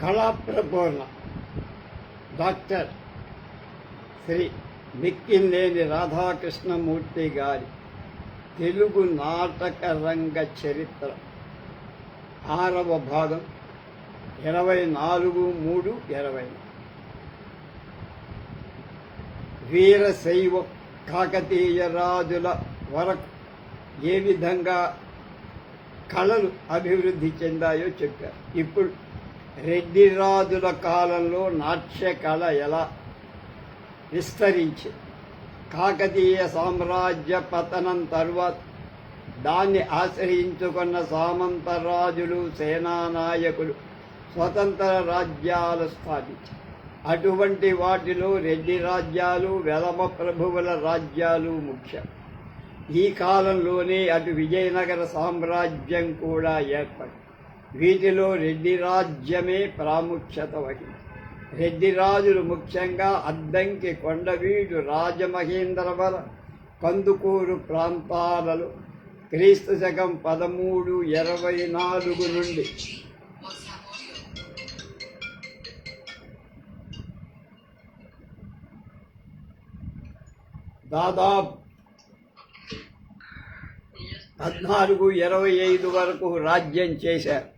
కళాప్రబోధ doctor Shri Mikkilineni Radhakrishnamurthy గారి తెలుగు నాటక రంగ చరిత్ర. ఆరవ భాగం ఇరవై నాలుగు మూడు ఇరవై వీరశైవ కాకతీయ రాజుల వరకు ఏ విధంగా కళలు అభివృద్ధి చెందాయో చెప్పారు. ఇప్పుడు రెడ్డి రాజుల కాలంలో నాట్యకళ ఎలా విస్తరించి కాకతీయ సామ్రాజ్య పతనం తరువాత దాన్ని ఆశ్రయించుకున్న సామంత రాజులు సేనానాయకులు స్వతంత్ర రాజ్యాలు స్థాపించారు అటువంటి వాటిలో రెడ్డి రాజ్యాలు వెలమ ప్రభువుల రాజ్యాలు ముఖ్యం. ఈ కాలంలోనే అటు విజయనగర సామ్రాజ్యం కూడా ఏర్పడింది. వీటిలో రెడ్డి రాజ్యమే ప్రాముఖ్యత వహించింది రెడ్డి రాజులు ముఖ్యంగా అద్దంకి కొండవీడు రాజమహేంద్రవర కందుకూరు ప్రాంతాలలో క్రీస్తు శకం పదమూడు ఇరవై నాలుగు నుండి దాదాపు పద్నాలుగు ఇరవై ఐదు వరకు రాజ్యం చేశారు.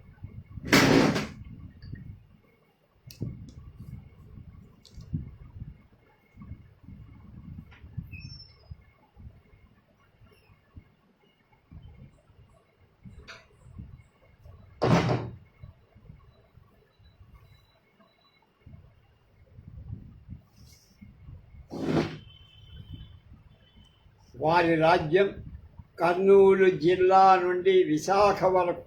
వారి రాజ్యం కర్నూలు జిల్లా నుండి విశాఖ వరకు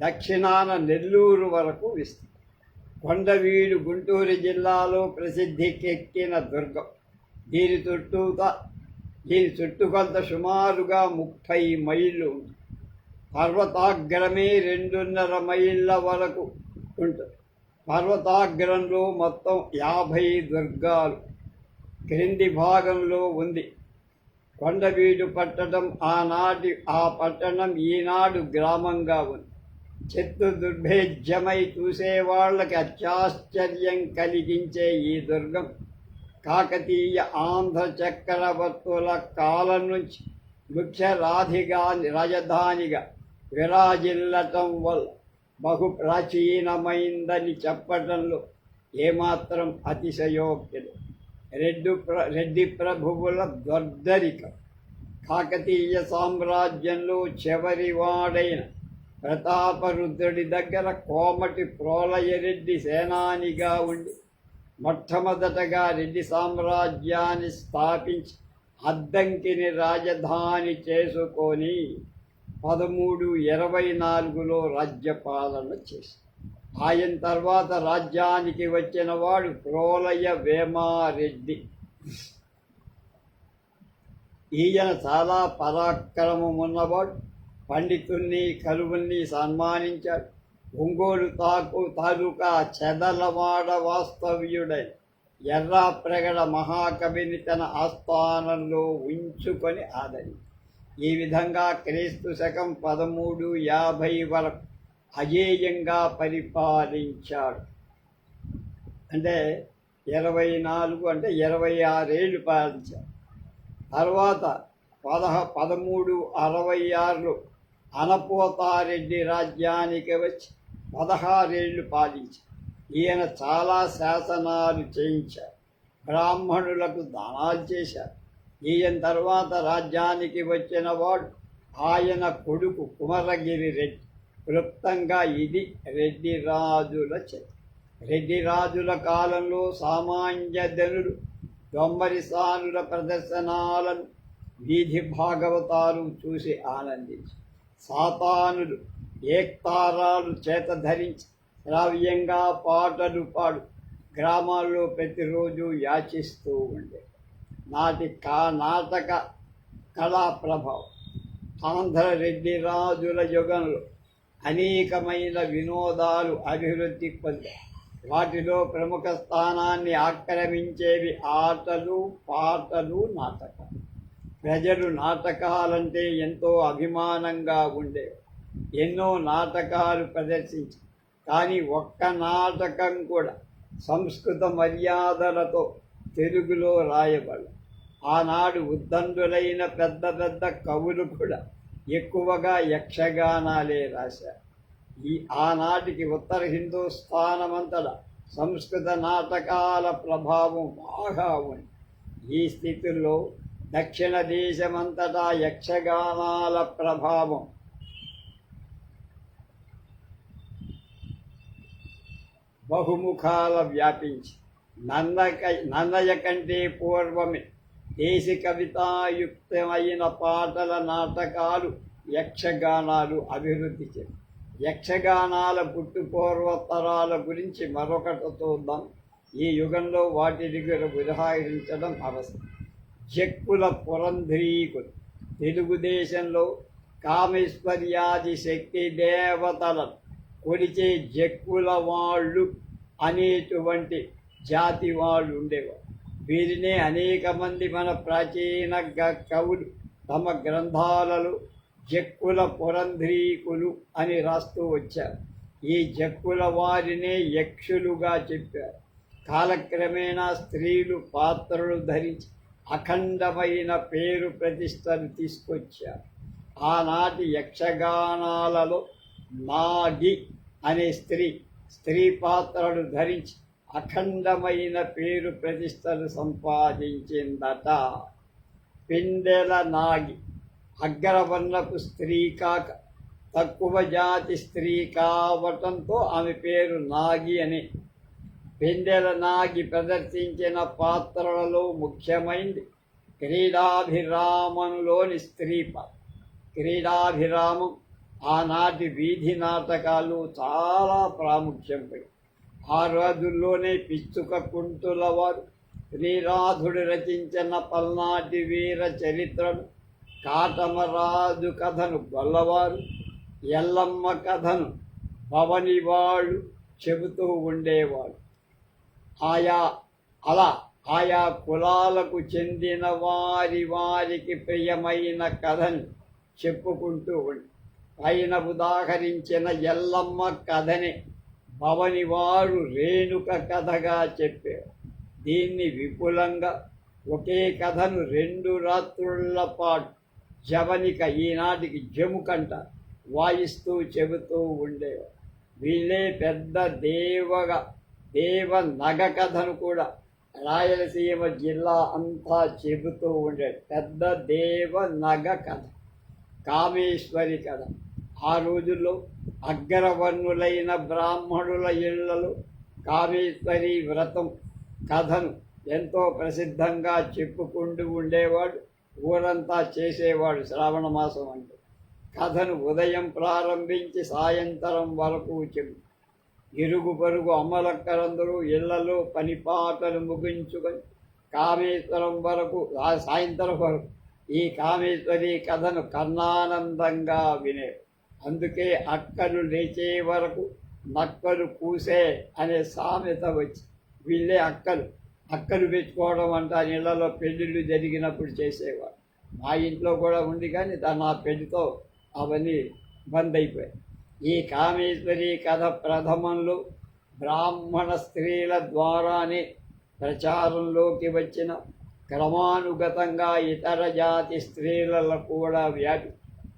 దక్షిణాన నెల్లూరు వరకు విస్తృతి కొండవీడు గుంటూరు జిల్లాలో ప్రసిద్ధికెక్కిన దుర్గం. దీని చుట్టూత దీని చుట్టుకొంత సుమారుగా ముప్పై మైళ్ళు ఉంది. పర్వతాగ్రమే రెండున్నర మైళ్ళ వరకు ఉంటుంది. పర్వతాగ్రంలో మొత్తం యాభై దుర్గాలు. క్రింది భాగంలో ఉంది. కొండవీడు పట్టణం ఆనాటి ఆ పట్టణం ఈనాడు గ్రామంగా ఉంది. చెట్టు దుర్భేద్యమై చూసే వాళ్ళకి అత్యాశ్చర్యం కలిగించే ఈ దుర్గం కాకతీయ ఆంధ్ర చక్రవర్తుల కాలం నుంచి ముఖ్య రాధిగా రాజధానిగా విరాజిల్లటం వల్ల బహు ప్రాచీనమైందని చెప్పడంలో ఏమాత్రం అతిశయోక్తి రెడ్డు ప్ర రెడ్డి ప్రభువుల దొర్దరిక. కాకతీయ సామ్రాజ్యంలో చివరివాడైన ప్రతాపరుద్రుడి దగ్గర కోమటి ప్రోలయరెడ్డి సేనానిగా ఉండి మొట్టమొదటగా రెడ్డి సామ్రాజ్యాన్ని స్థాపించి అద్దంకిని రాజధాని చేసుకొని పదమూడు ఇరవై నాలుగులో రాజ్యపాలన చేశారు ఆయన తర్వాత రాజ్యానికి వచ్చిన వాడు ప్రోలయ వేమారెడ్డి. ఈయన చాలా పరాక్రమం ఉన్నవాడు పండితుల్ని కరువుల్ని సన్మానించాడు. ఒంగోలు తాకు తాలూకా చెదలవాడ వాస్తవ్యుడై ఎర్రాప్రగడ మహాకవిని తన ఆస్థానంలో ఉంచుకొని ఆదరి. ఈ విధంగా క్రీస్తు శకం పదమూడు యాభై వరకు అజేయంగా పరిపాలించాడు. అంటే ఇరవై నాలుగు అంటే ఇరవై ఆరేళ్ళు పాలించాడు. తర్వాత పదహ పదమూడు అరవై ఆరులో అనపోతారెడ్డి రాజ్యానికి వచ్చి పదహారేళ్ళు పాలించాడు. ఈయన చాలా శాసనాలు చేయించారు బ్రాహ్మణులకు దానాలు చేశారు ఈయన తర్వాత రాజ్యానికి వచ్చిన వాడు ఆయన కొడుకు కుమరగిరి రెడ్డి. క్లుప్తంగా ఇది రెడ్డి రాజుల చరిత్ర. రెడ్డి రాజుల కాలంలో సామాన్యజనులు దొమ్మరిసానుల ప్రదర్శనాలను వీధి భాగవతాలు చూసి ఆనందించి సాతానులు ఏక్తారాలు చేత ధరించి శ్రావ్యంగా పాటలు పాడు గ్రామాల్లో ప్రతిరోజు యాచిస్తూ ఉండే. నాటి కా నాటక కళా ప్రభావం ఆంధ్ర రెడ్డి రాజుల యుగంలో అనేకమైన వినోదాలు అభివృద్ధి పొందాయి. వాటిలో ప్రముఖ స్థానాన్ని ఆక్రమించేవి ఆటలు పాటలు నాటకాలు. ప్రజలు నాటకాలంటే ఎంతో అభిమానంగా ఉండేవి. ఎన్నో నాటకాలు ప్రదర్శించి కానీ ఒక్క నాటకం కూడా సంస్కృత మర్యాదలతో తెలుగులో రాయబడు ఆనాడు ఉద్దండులైన పెద్ద పెద్ద కవులు కూడా ఎక్కువగా యక్షగానాలే రాశారు ఈ ఆనాటికి ఉత్తర హిందూస్థానమంతట సంస్కృత నాటకాల ప్రభావం బాగా ఉంది. ఈ స్థితిలో దక్షిణ దేశమంతటా యక్షగానాల ప్రభావం. బహుముఖాల వ్యాపించి. నందక నన్నయ్య కంటే పూర్వమే దేశ కవితాయుక్తమైన పాటల నాటకాలు యక్షగానాలు అభివృద్ధి చెంది. యక్షగానాల పుట్టుపూర్వతరాల గురించి మరొకటి చూద్దాం ఈ యుగంలో వాటి దగ్గర ఉదాహరించడం అవసరం. జక్కుల పురంధ్రీకులు. తెలుగుదేశంలో కామేశ్వర్యాది శక్తి దేవతలను కొలిచే జక్కుల వాళ్ళు అనేటువంటి జాతి వాళ్ళు ఉండేవారు. వీరినే అనేక మంది మన ప్రాచీన కవులు తమ గ్రంథాలలో జక్కుల పురంధ్రీకులు అని రాస్తూ వచ్చారు. ఈ జక్కుల వారినే యక్షులుగా చెప్పారు. కాలక్రమేణా స్త్రీలు పాత్రలు ధరించి అఖండమైన పేరు ప్రతిష్టను తీసుకొచ్చారు. ఆనాటి యక్షగానాలలో నాగి అనే స్త్రీ స్త్రీ పాత్రలు ధరించి అఖండమైన పేరు ప్రతిష్టలు సంపాదించిందట. పిందెల నాగి అగ్రవర్ణపు స్త్రీ కాక తక్కువ జాతి స్త్రీ కావటంతో ఆమె పేరు నాగి అని పెండెల నాగి ప్రదర్శించిన పాత్రలలో ముఖ్యమైంది క్రీడాభిరామంలోని స్త్రీ పాత్ర క్రీడాభిరామం. ఆనాటి వీధి నాటకాలు చాలా ప్రాముఖ్యం పెట్టి ఆ రోజుల్లోనే పిచ్చుక కుంటుల వారు శ్రీరాధుడు రచించిన పల్నాటి వీర చరిత్రను కాటమరాజు కథను గొల్లవారు. ఎల్లమ్మ కథను పవనివాడు చెబుతూ ఉండేవాడు ఆయా అలా ఆయా కులాలకు చెందిన వారి వారికి ప్రియమైన కథని చెప్పుకుంటూ ఉండి. పైన ఉదాహరించిన ఎల్లమ్మ కథని భవని వారు రేణుక కథగా చెప్పారు. దీన్ని విపులంగా ఒకే కథను రెండు రాత్రుల పాటు జవనిక ఈనాటికి జముకంట వాయిస్తూ చెబుతూ ఉండేవారు. వీళ్ళే పెద్ద దేవగా దేవ నగ కథను కూడా రాయలసీమ జిల్లా అంతా చెబుతూ ఉండేది పెద్ద దేవ నగ కథ కామేశ్వరి కథ. ఆ రోజుల్లో అగ్రవర్ణులైన బ్రాహ్మణుల ఇళ్ళలు కామేశ్వరి వ్రతం కథను ఎంతో ప్రసిద్ధంగా చెప్పుకుంటూ ఉండేవాడు ఊరంతా చేసేవాడు శ్రావణ మాసం అంటే. కథను ఉదయం ప్రారంభించి సాయంత్రం వరకు చెప్పు ఇరుగు పొరుగు అమ్మలక్కరందరూ ఇళ్ళలో పనిపాటలు ముగించుకొని కామేశ్వరం వరకు సాయంత్రం వరకు ఈ కామేశ్వరి కథను కర్ణానందంగా వినేవాడు అందుకే అక్కలు లేచే వరకు నక్కలు కూసే అనే సామెత వచ్చి వీళ్ళే అక్కలు. అక్కలు పెట్టుకోవడం అంటే నీళ్ళలో పెళ్ళిళ్ళు జరిగినప్పుడు చేసేవారు. మా ఇంట్లో కూడా ఉంది కానీ దాని ఆ పెళ్ళితో అవన్నీ బంద్ అయిపోయాయి. ఈ కామేశ్వరి కథ ప్రథమంలో బ్రాహ్మణ స్త్రీల ద్వారానే ప్రచారంలోకి వచ్చిన క్రమానుగతంగా ఇతర జాతి స్త్రీలలో కూడా వ్యాపి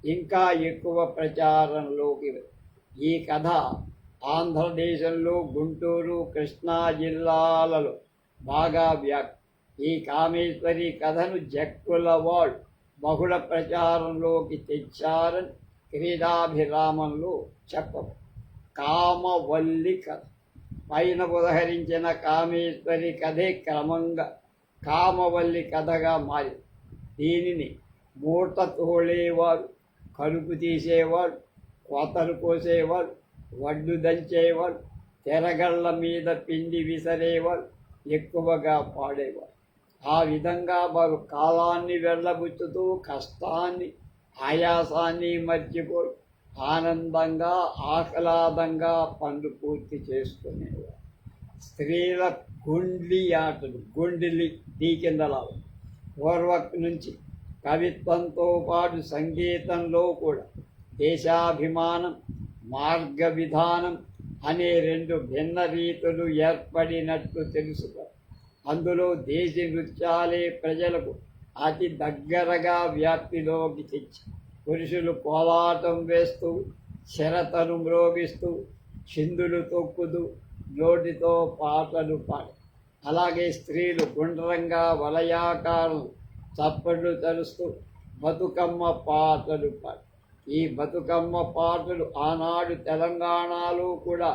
ఇంకా ఎక్కువ ప్రచారంలోకి ఈ కథ ఆంధ్రదేశంలో గుంటూరు కృష్ణా జిల్లాలలో బాగా వ్యాపి ఈ కామేశ్వరి కథను జక్కుల వాళ్ళు బహుళ ప్రచారంలోకి తెచ్చారని క్రీడాభిరామంలో చెప్పవు కామవల్లి కథ. పైన ఉదహరించిన కామేశ్వరి కథే క్రమంగా కామవల్లి కథగా మారి దీనిని మూట తోళేవారు కలుపు తీసేవాడు కోతలు కోసేవాడు వడ్డు దంచేవాడు తెరగళ్ళ మీద పిండి విసరేవాడు ఎక్కువగా పాడేవాడు ఆ విధంగా వారు కాలాన్ని వెళ్ళబుచ్చుతూ కష్టాన్ని ఆయాసాన్ని మర్చిపోయి ఆనందంగా ఆహ్లాదంగా పనులు పూర్తి చేసుకునేవారు. స్త్రీల గుండ్లి ఆటలు గుండిలి దీకిందలాలు పూర్వక్ నుంచి కవిత్వంతో పాటు సంగీతంలో కూడా దేశాభిమానం మార్గ విధానం అనే రెండు భిన్న రీతులు ఏర్పడినట్లు తెలుసుకో. అందులో దేశీ నృత్యాలే ప్రజలకు అతి దగ్గరగా వ్యాప్తిలోకి తెచ్చి పురుషులు కోలాటం వేస్తూ శరతను మ్రోగిస్తూ చిందులు తొక్కుతూ నోటితో పాటలు పాడు. అలాగే స్త్రీలు గుండ్రంగా వలయాకారం చప్పట్లు తలుస్తూ బతుకమ్మ పాటలు పాడు ఈ బతుకమ్మ పాటలు ఆనాడు తెలంగాణలో కూడా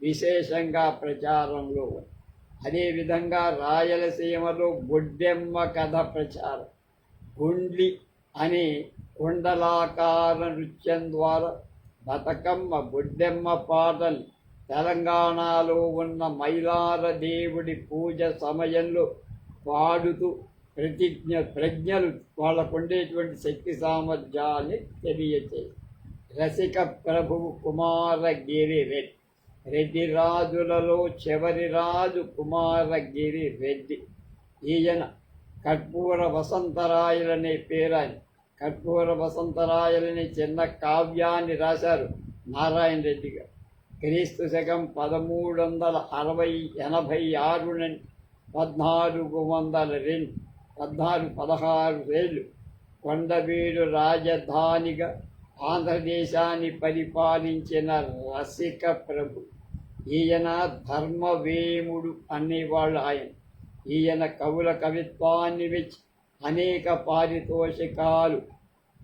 విశేషంగా ప్రచారంలో ఉంది అదేవిధంగా రాయలసీమలో బొడ్డెమ్మ కథ ప్రచారం. గుండ్లి అనే కుండలాకార నృత్యం ద్వారా బతుకమ్మ బొడ్డెమ్మ పాటలు తెలంగాణలో ఉన్న మైలార దేవుడి పూజ సమయంలో పాడుతూ ప్రతిజ్ఞ ప్రజ్ఞలు వాళ్ళకు ఉండేటువంటి శక్తి సామర్థ్యాన్ని తెలియచేయి. రసిక ప్రభువు కుమారగిరి రెడ్డి. రెడ్డి రాజులలో చివరి రాజు కుమారగిరి రెడ్డి. ఈయన కర్పూర వసంతరాయలనే పేరాని కర్పూర వసంతరాయలని చిన్న కావ్యాన్ని రాశారు నారాయణ రెడ్డి గారు. క్రీస్తు శకం పదమూడు వందల అరవై ఎనభై ఆరు నుండి పద్నాలుగు వందల రెండు పద్నాలుగు పదహారు వేలు. కొండవీడు రాజధానిగా ఆంధ్రదేశాన్ని పరిపాలించిన రసిక ప్రభు. ఈయన ధర్మవేముడు అనేవాళ్ళు ఆయన. ఈయన కవుల కవిత్వాన్ని మెచ్చి అనేక పారితోషికాలు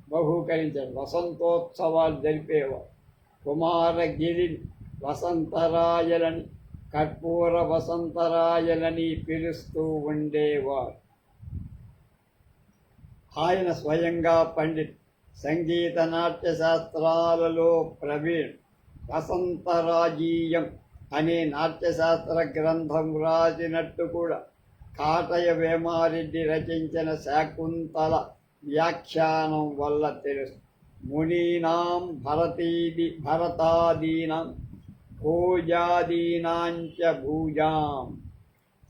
బహూకరించారు. వసంతోత్సవాలు జరిపేవారు. కుమారగిరి వసంతరాయలని కర్పూర వసంతరాయలని పిలుస్తూ ఉండేవారు. ఆయన స్వయంగా పండిత్ సంగీత నాట్య శాస్త్రాలలో ప్రవీణ్ వసంతరాజీయం అనే నాట్యశాస్త్ర గ్రంథం రాసినట్టు కూడా కాటయ వేమారెడ్డి రచించిన శాకుంతల వ్యాఖ్యానం వల్ల తెలుసు. మునీనాం భరతీది భరతాదీనం భోజాదీనాంచ భూజాం.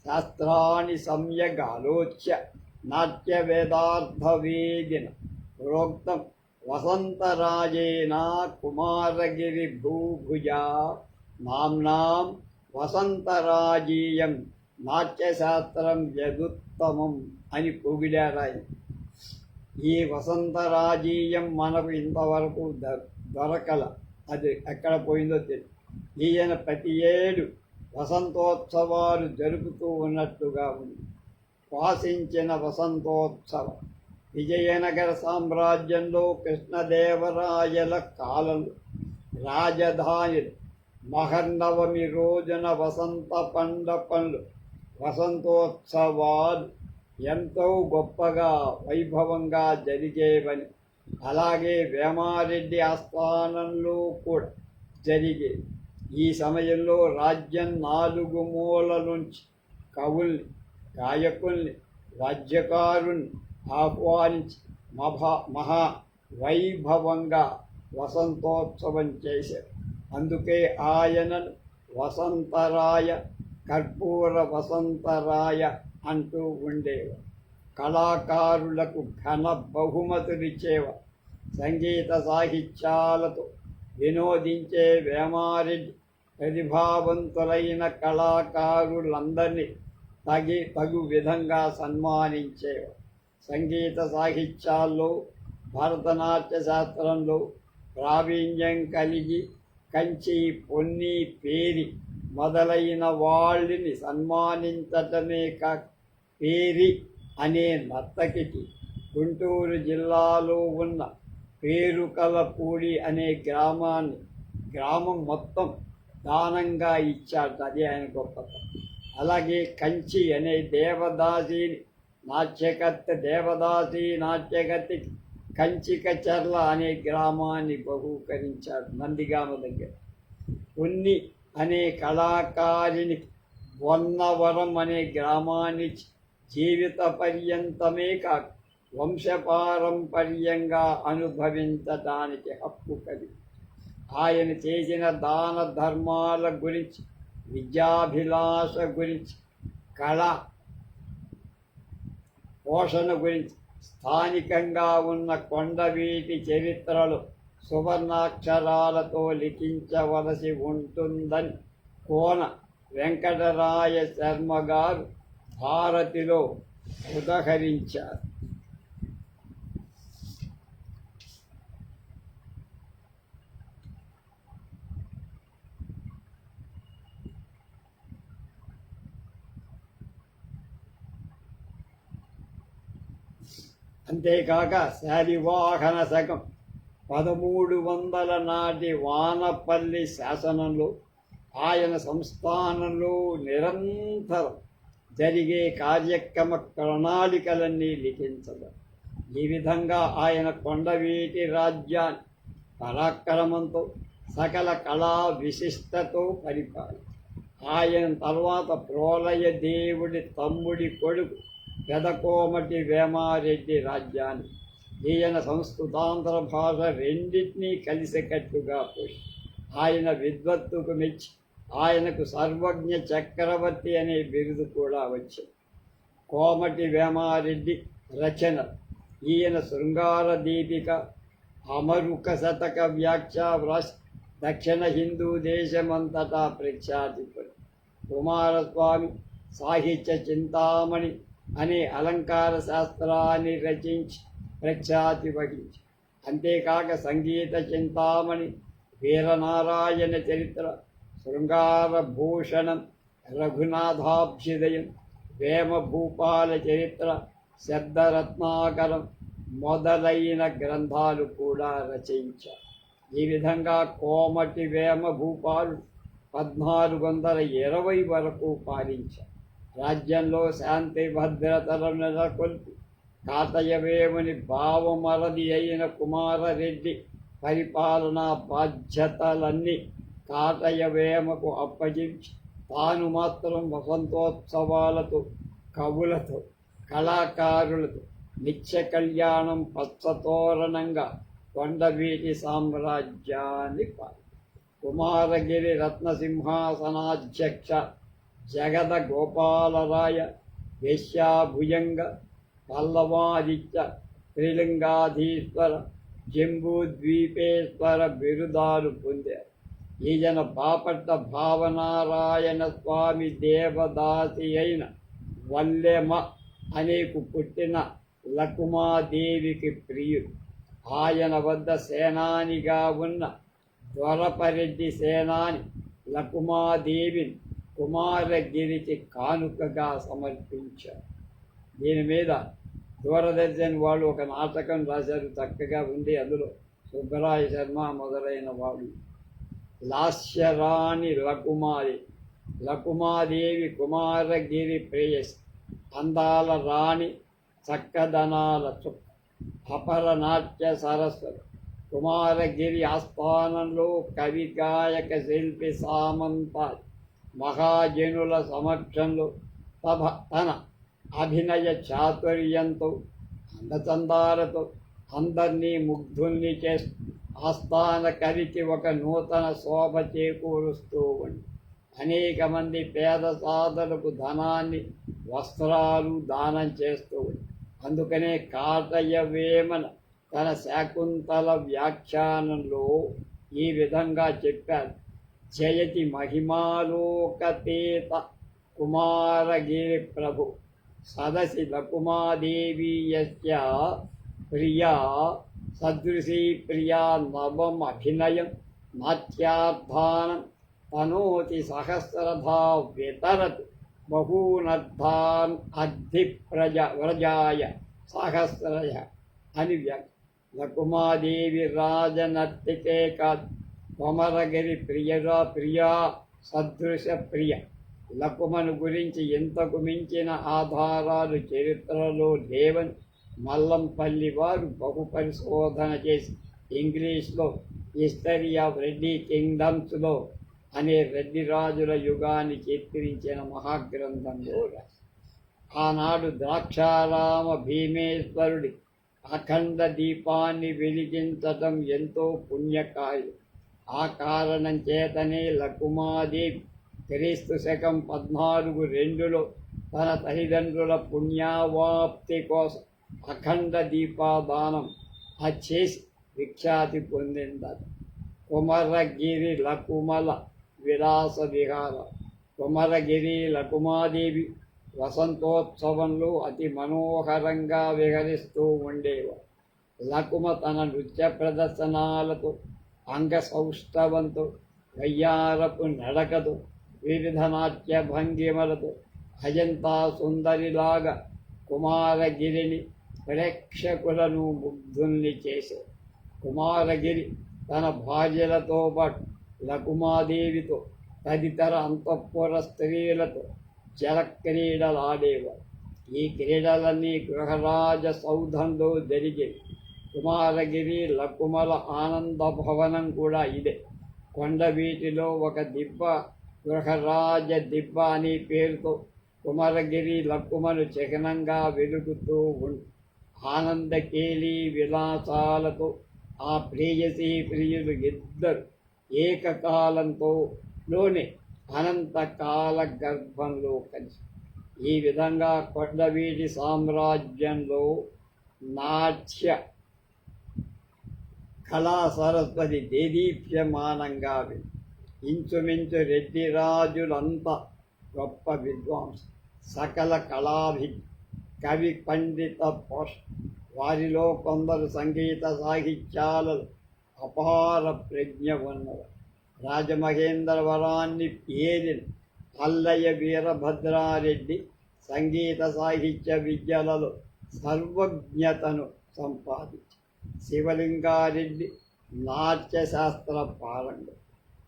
శాస్త్రాన్ని సమ్యగాలోచ్య వేదార్థవేదిన ప్రోక్తం వసంతరాజేన కుమారగిరి భూభుజా నామ్నాం వసంతరాజీయం నాట్యశాస్త్రం యదుత్తమం అని పొగిడారాయి ఈ వసంతరాజీయం మనకు ఇంతవరకు ద- దొరకల. అది ఎక్కడ పోయిందో తెలియదు ఈయన ప్రతి ఏడు వసంతోత్సవాలు జరుపుతూ ఉన్నట్టుగా ఉంది. వాసించిన వసంతోత్సవం. విజయనగర సామ్రాజ్యంలో కృష్ణదేవరాయల కాలంలో రాజధాని మహర్నవమి రోజున వసంత పండ పండ్లు వసంతోత్సవాలు ఎంతో గొప్పగా వైభవంగా జరిగేవని అలాగే వేమారెడ్డి ఆస్థానంలో కూడా జరిగే ఈ సమయంలో రాజ్యం నాలుగు మూల నుంచి కవుల్ని గాయకుల్ని వాద్యకారుల్ని ఆహ్వానించి మహా మహా వైభవంగా వసంతోత్సవం చేశారు. అందుకే ఆయనను వసంతరాయ కర్పూర వసంతరాయ అంటూ ఉండేవారు. కళాకారులకు ఘన బహుమతులిచ్చేవారు. సంగీత సాహిత్యాలతో వినోదించే వేమారెడ్డి ప్రతిభావంతులైన కళాకారులందరినీ తగి తగు విధంగా సన్మానించేవారు సంగీత సాహిత్యాల్లో భరతనాట్య శాస్త్రంలో ప్రావీణ్యం కలిగి కంచి పొన్ని పేరి మొదలైన వాళ్ళని సన్మానించటమే కాక పేరి అనే నర్తకికి గుంటూరు జిల్లాలో ఉన్న పేరుకలపూడి అనే గ్రామాన్ని గ్రామం మొత్తం దానంగా ఇచ్చాడు అదే ఆయన గొప్పతనం. అలాగే కంచి అనే దేవదాసిని నాట్యకర్త దేవదాసి నాట్యకర్తి కంచికచర్ల అనే గ్రామాన్ని బహూకరించాడు నందిగామ దగ్గర. ఉన్ని అనే కళాకారిని వన్నవరం అనే గ్రామాన్ని జీవిత పర్యంతమే కాక వంశపారంపర్యంగా అనుభవించడానికి హక్కు కలిగి ఆయన చేసిన దాన ధర్మాల గురించి విద్యాభిలాష గురించి కళ పోషణ గురించి స్థానికంగా ఉన్న కొండవీటి చరిత్రలో సువర్ణాక్షరాలతో లిఖించవలసి ఉంటుందని కోన వెంకటరాయ శర్మ గారు భారతిలో ఉదహరించారు. అంతేకాక శాలివాహన శకం పదమూడు వందల నాటి వానపల్లి శాసనంలో ఆయన సంస్థానంలో నిరంతరం జరిగే కార్యక్రమ ప్రణాళికలన్నీ లిఖించడం ఈ విధంగా ఆయన కొండవీటి రాజ్యాన్ని పరాక్రమంతో సకల కళా విశిష్టతో పరిపాలి ఆయన తర్వాత ప్రోలయ దేవుడి తమ్ముడి కొడుకు పెదకోమటి వేమారెడ్డి రాజ్యాన్ని ఈయన సంస్కృతాంధ్ర భాష రెండింటినీ కలిసికట్టుగా పోయి ఆయన విద్వత్తుకు మెచ్చి ఆయనకు సర్వజ్ఞ చక్రవర్తి అనే బిరుదు కూడా వచ్చింది. కోమటి వేమారెడ్డి రచన ఈయన శృంగార దీపిక అమరుక శతక వ్యాఖ్య వ్రాసి దక్షిణ హిందూ దేశమంతటా ప్రఖ్యాతి కుమారస్వామి సాహిత్య చింతామణి అనే అలంకార శాస్త్రాన్ని రచించి ప్రఖ్యాతి వహించి. అంతేకాక సంగీత చింతామణి వీరనారాయణ చరిత్ర శృంగారభూషణం రఘునాథాభ్యుదయం వేమభూపాల చరిత్ర శబ్దరత్నాకరం మొదలైన గ్రంథాలు కూడా రచయించారు ఈ విధంగా కోమటి వేమభూపాలు పద్నాలుగు వందల ఇరవై వరకు పాలించారు. రాజ్యంలో శాంతి భద్రతలను నెలకొల్పి కాతయ్యవేముని భావమరది అయిన కుమారరెడ్డి పరిపాలనా బాధ్యతలన్నీ కాతయ్యవేమకు అప్పగించి తాను మాత్రం వసంతోత్సవాలతో కవులతో కళాకారులతో నిత్య కళ్యాణం పచ్చతోరణంగా కొండవీటి సామ్రాజ్యాన్ని కుమారగిరి రత్నసింహాసనాధ్యక్ష జగద గోపాలరాయ వేశ్యాభుజంగ పల్లవాదిత్య త్రిలింగాధీశ్వర జంబూద్వీపేశ్వర బిరుదాలు పొందారు. ఈయన బాపట్ల భావనారాయణ స్వామి దేవదాసి అయిన వల్లెమ అనేకు పుట్టిన లకుమాదేవికి ప్రియుడు. ఆయన వద్ద సేనానిగా ఉన్న ద్వరపరెడ్డి సేనాని లకుమాదేవిని కుమారగిరికి కానుకగా సమర్పించారు. దీని మీద దూరదర్శన్ వాళ్ళు ఒక నాటకం రాశారు చక్కగా ఉంది. అందులో సుబ్బరాయ శర్మ మొదలైన వాళ్ళు. లాస్యరాణి లకుమారి లకుమాదేవి కుమారగిరి ప్రేయస్ అందాల రాణి చక్కదనాల చుక్క అపర నాట్య సరస్వతి కుమారగిరి ఆస్థానంలో కవి గాయక శిల్పి సామంతాది మహాజనుల సమక్షంలో తభ తన అభినయ చాతుర్యంతో అందచందాలతో అందరినీ ముగ్ధుల్ని చేస్తూ ఆస్థాన కవికి ఒక నూతన శోభ చేకూరుస్తూ ఉంది అనేక మంది పేద సాధనకు ధనాన్ని వస్త్రాలు దానం చేస్తూ ఉంది అందుకనే కాటయ్య వేమన తన శాకుంతల వ్యాఖ్యానంలో ఈ విధంగా చెప్పారు. जयति महिमालोकतेत कुमारगिरिप्रभु। सदसि लकुमादेवी यस्य प्रिया सदृशी प्रिया नवमभिनयं नाट्याध्वानं तनोति सहस्रधा व्यतरत् बहूनद्धान् अधिप्रज व्रजाय सहस्रय। अनुव्यक् लकुमादेवी राजनर्तिके కొమరగిరి ప్రియరా ప్రియా సదృశ ప్రియ. లకుమను గురించి ఎంతకు మించిన ఆధారాలు చరిత్రలో లేవని మల్లంపల్లి వారు బహు పరిశోధన చేసి ఇంగ్లీష్లో హిస్టరీ ఆఫ్ రెడ్డి కింగ్డమ్స్లో అనే రెడ్డి రాజుల యుగాన్ని చిత్రించిన మహాగ్రంథంలో రాశారు. ఆనాడు ద్రాక్షారామ భీమేశ్వరుడి అఖండ దీపాన్ని వెలిగించటం ఎంతో పుణ్యకార్యం. ఆ కారణం చేతనే లకుమాదేవి క్రీస్తు శకం పద్నాలుగు రెండులో తన తల్లిదండ్రుల పుణ్యావాప్తి కోసం అఖండ దీపాదానం చేసి విఖ్యాతి పొందిందట. కుమరగిరి లకుమల విలాస విహార. కుమరగిరి లకుమాదేవి వసంతోత్సవంలో అతి మనోహరంగా విహరిస్తూ ఉండేవారు. లకుమ తన నృత్య ప్రదర్శనాలతో అంగ సౌష్ఠవంతో వయ్యారపు నడకదు వివిధ నాట్య భంగిమలతో అజంతా సుందరిలాగా కుమారగిరిని ప్రేక్షకులను ముగ్ధుల్ని చేసే. కుమారగిరి తన భార్యలతో పాటు లకుమాదేవితో తదితర అంతఃపుర స్త్రీలతో జలక్రీడలాడేవారు ఈ క్రీడలన్నీ గృహరాజ సౌధంలో జరిగేవి. కుమారగిరి లకుమల ఆనంద భవనం కూడా ఇదే. కొండవీటిలో ఒక దిబ్బ గృహరాజ దిబ్బ అనే పేరుతో కుమారగిరి లక్కుమలు చకనంగా వెలుగుతూ ఉంది ఆనందకేలి విలాసాలతో ఆ ప్రేయసీ ప్రియులు ఇద్దరు ఏకకాలంతో లోనే అనంతకాల గర్భంలో కలిసి. ఈ విధంగా కొండవీటి సామ్రాజ్యంలో నాట్య కళా సరస్వతి దేదీప్యమానంగా ఇంచుమించు రెడ్డిరాజులంత గొప్ప విద్వాంసు సకల కళాభి కవి పండిత పోష్ వారిలో కొందరు సంగీత సాహిత్యాలలో అపార ప్రజ్ఞ ఉన్నవారు. రాజమహేంద్రవరాన్ని ఏలిన అల్లయ్య వీరభద్రారెడ్డి సంగీత సాహిత్య విద్యలలో సర్వజ్ఞతను సంపాదించారు. శివలింగారెడ్డి నాట్యశాస్త్ర పారంగం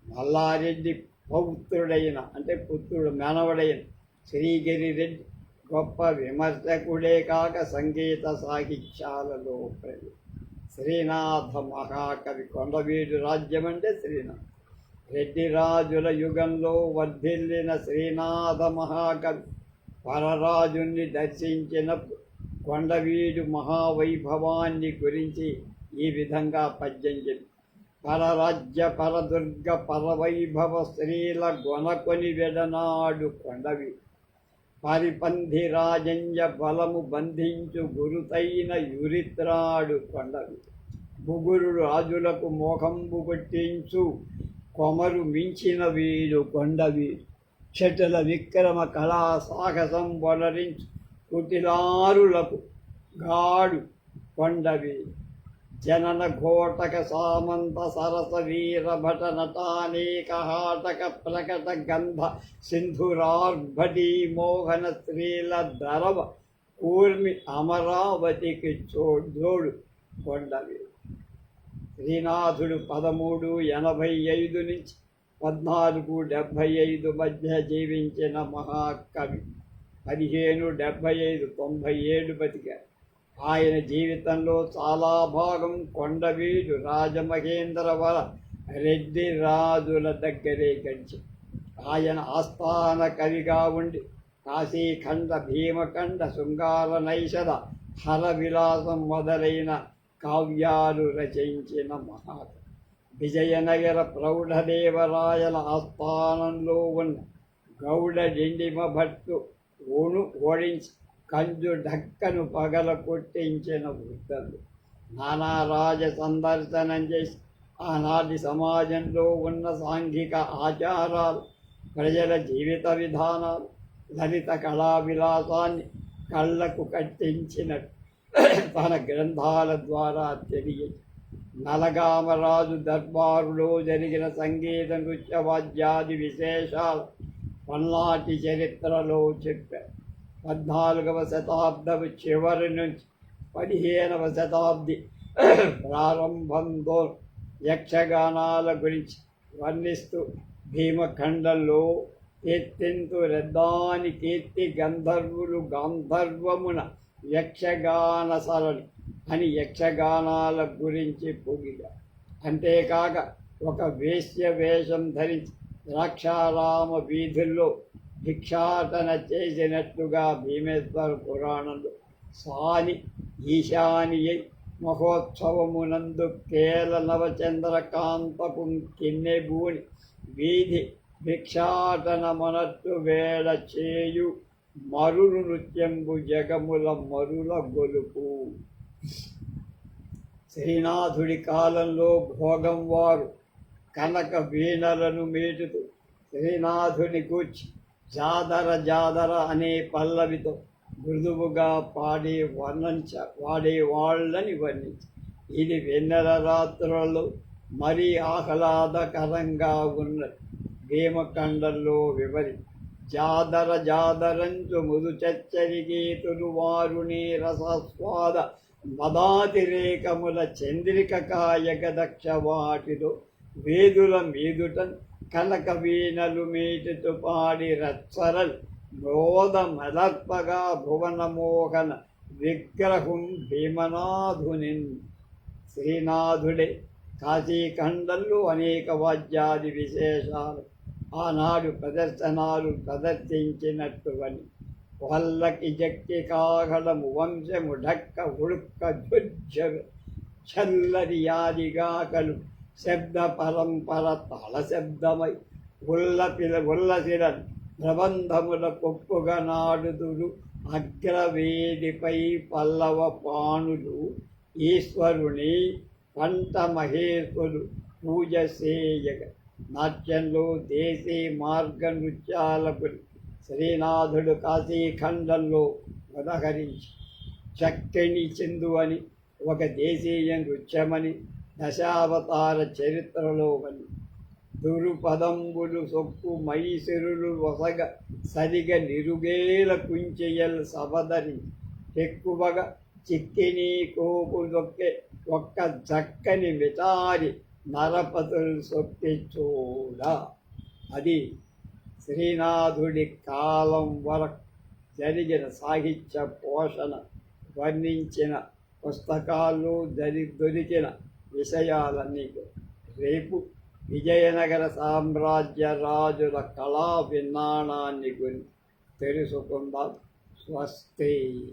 మల్లారెడ్డి పౌత్రుడైన అంటే పుత్రుడు మనవడైన శ్రీగిరి రెడ్డి గొప్ప విమర్శకుడే కాక సంగీత సాహిత్యాలలో ప్రజలు శ్రీనాథ మహాకవి కొండవీడు రాజ్యం అంటే శ్రీనాథ్. రెడ్డి రాజుల యుగంలో వర్ధిల్లిన శ్రీనాథ మహాకవి పరరాజుని దర్శించినప్పుడు కొండవీడు మహావైభవాన్ని గురించి ఈ విధంగా పద్యం చెప్పి పరరాజ్య పరదుర్గ పరవైభవ స్త్రీల గొనకొని వెడనాడు కొండవి. పరిపంధి రాజంజ బలము బంధించు గురుతైన యురిత్రాడు కొండవి. ముగురు రాజులకు మోహంబు కొట్టించు కొమరు మించిన వీడు కొండవి. చెటుల విక్రమ కళా సాహసం వలరించు కుటిలారులకు గాడు కొండవి. జనన ఘోటక సామంత సరస వీర భట నటానేక హాటక ప్రకట గంధ సింధురార్భటీ మోహన స్త్రీల ధరవ కూర్మి అమరావతికి చోడోడు కొండవి. శ్రీనాథుడు పదమూడు ఎనభై ఐదు నుంచి పద్నాలుగు డెబ్భై ఐదు మధ్య జీవించిన మహాకవి. పదిహేను డెబ్భై ఐదు తొంభై ఏడు బతికారు ఆయన జీవితంలో చాలా భాగం కొండవీడు రాజమహేంద్రవర రెడ్డి రాజుల దగ్గరే గడిచి. ఆయన ఆస్థాన కవిగా ఉండి కాశీఖండ భీమఖండ శృంగార నైషద హర విలాసం మొదలైన కావ్యాలు రచించిన మహాకవి. విజయనగర ప్రౌఢదేవరాయల ఆస్థానంలో ఉన్న గౌడ డిండిమ భట్టు ఓను ఓడించి కంజు ఢక్కను పగల కొట్టించిన వృద్ధులు నానా రాజ సందర్శనం చేసి ఆనాటి సమాజంలో ఉన్న సాంఘిక ఆచారాలు ప్రజల జీవిత విధానాలు లలిత కళా విలాసాన్ని కళ్ళకు కట్టించిన తన గ్రంథాల ద్వారా తెలియ నలగామరాజు దర్బారులో జరిగిన సంగీత నృత్య వాద్యాది విశేషాలు పల్నాటి చరిత్రలో చెప్పారు పద్నాలుగవ శతాబ్దం చివరి నుంచి పదిహేనవ శతాబ్ది ప్రారంభంతో యక్షగానాల గురించి వర్ణిస్తూ భీమఖండంలో కీర్తింతు రెద్దాని కీర్తి గంధర్వులు గాంధర్వమున యక్షగాన సరళి అని యక్షగానాల గురించి పొగిగా అంతేకాక ఒక వేశ్య వేషం ధరించి ద్రాక్షారామ వీధుల్లో భిక్షాటన చేసినట్లుగా భీమేశ్వర పురాణంలో సాని ఈశానియై మహోత్సవమునందు కేల నవచంద్రకాంతపు కిన్నెబూని వీధి భిక్షాటనమనట్టు వేళ చేయు మరులు నృత్యంబు జగముల మరుల గొలుపు. శ్రీనాథుడి కాలంలో భోగం వారు కనక వీణలను మేటుతూ శ్రీనాథుని కూర్చి జాదర జాదర అనే పల్లవితో మృదువుగా పాడే వర్ణించ వాడే వాళ్ళని వర్ణించి. ఇది వెన్నెల రాత్రులలో మరీ ఆహ్లాదకరంగా ఉన్నది. భీమఖండంలో వివరి జాదర జాదరంచు మృదు చచ్చరి గీతులు వారుని రసస్వాద మదాతిరేకముల చంద్రిక కాయక దక్ష వాటిలో వేదుల మీదుట కనక వీణలు మీటుతు పాడి రత్సరల్ నోద మదర్పగా భువనమోహన విగ్రహం భీమనాథునిన్. శ్రీనాథుడే కాశీఖండంలో అనేక వాద్యాది విశేషాలు ఆనాడు ప్రదర్శనాలు ప్రదర్శించినట్టువని. వల్లకి జక్కి కాగడము వంశము ఢక్క ఉడుక్క జుజ్జరు చల్లరి యాదిగాకలు శబ్ద పరంపర తాళ శబ్దమై ఉల్ల పిల ఉల్లసిరన్ ప్రబంధముల పొప్పుగా నాడుదురు అగ్రవేదిపై పల్లవ పాణులు ఈశ్వరుని పంట మహేశ్వరు పూజ చేయగ నాట్యంలో దేశీ మార్గ నృత్యాలకు శ్రీనాథుడు కాశీఖండంలో ఉదహరించి చక్కని చిందు అని ఒక దేశీయ నృత్యమని దశావతార చరిత్రలో అని దురుపదంబులు సొక్కు మైసిరులు వసగ సరిగ నిరుగేల కుంచెయల్ సబదరి ఎక్కువగా చిక్కిని కోపు దొక్కే ఒక్క చక్కని విచారి నరపతులు సొక్కి చూడ. అది శ్రీనాథుడి కాలం వరకు జరిగిన సాహిత్య పోషణ వర్ణించిన పుస్తకాల్లో దరి దొరికిన విషయాలన్నీ రేపు విజయనగర సామ్రాజ్య రాజుల కళా విన్నాణాన్ని గురించి తెలుసుకుందాం. స్వస్తి.